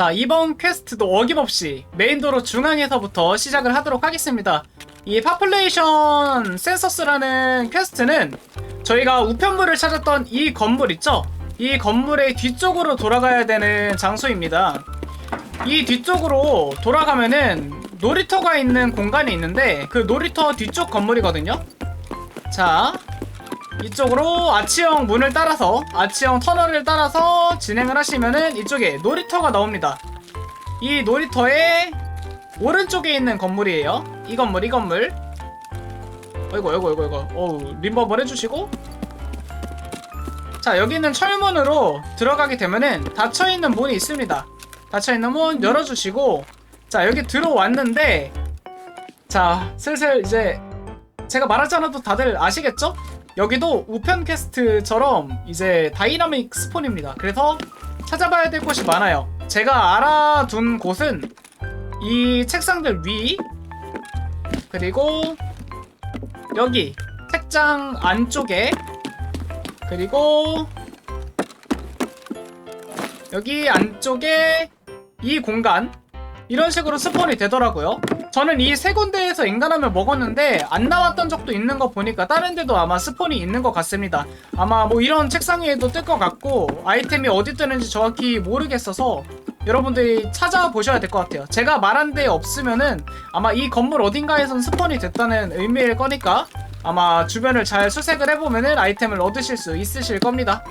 자, 이번 퀘스트도 어김없이 메인도로 중앙에서부터 시작을 하도록 하겠습니다. 이 파플레이션 센서스라는 퀘스트는 저희가 우편물을 찾았던 이 건물 있죠? 이 건물의 뒤쪽으로 돌아가야 되는 장소입니다. 이 뒤쪽으로 돌아가면은 놀이터가 있는 공간이 있는데 그 놀이터 뒤쪽 건물이거든요. 자, 이쪽으로 아치형 문을 따라서 아치형 터널을 따라서 진행을 하시면은 이쪽에 놀이터가 나옵니다. 이 놀이터의 오른쪽에 있는 건물이에요. 이 건물, 이 건물. 어이구, 어이구, 어이구, 어이구. 어우, 림버블 해주시고. 자, 여기 있는 철문으로 들어가게 되면은 닫혀있는 문이 있습니다. 닫혀있는 문 열어주시고. 자, 여기 들어왔는데. 자, 슬슬 이제 제가 말하지 않아도 다들 아시겠죠? 여기도 우편 퀘스트처럼 이제 다이나믹 스폰입니다. 그래서 찾아봐야 될 곳이 많아요. 제가 알아둔 곳은 이 책상들 위 그리고 여기 책장 안쪽에 그리고 여기 안쪽에 이 공간 이런 식으로 스폰이 되더라고요. 저는 이 세 군데에서 인간함을 먹었는데 안 나왔던 적도 있는 거 보니까 다른 데도 아마 스폰이 있는 것 같습니다. 아마 뭐 이런 책상 위에도 뜰 것 같고 아이템이 어디 뜨는지 정확히 모르겠어서 여러분들이 찾아보셔야 될 것 같아요. 제가 말한 데 없으면은 아마 이 건물 어딘가에선 스폰이 됐다는 의미일 거니까 아마 주변을 잘 수색을 해보면은 아이템을 얻으실 수 있으실 겁니다.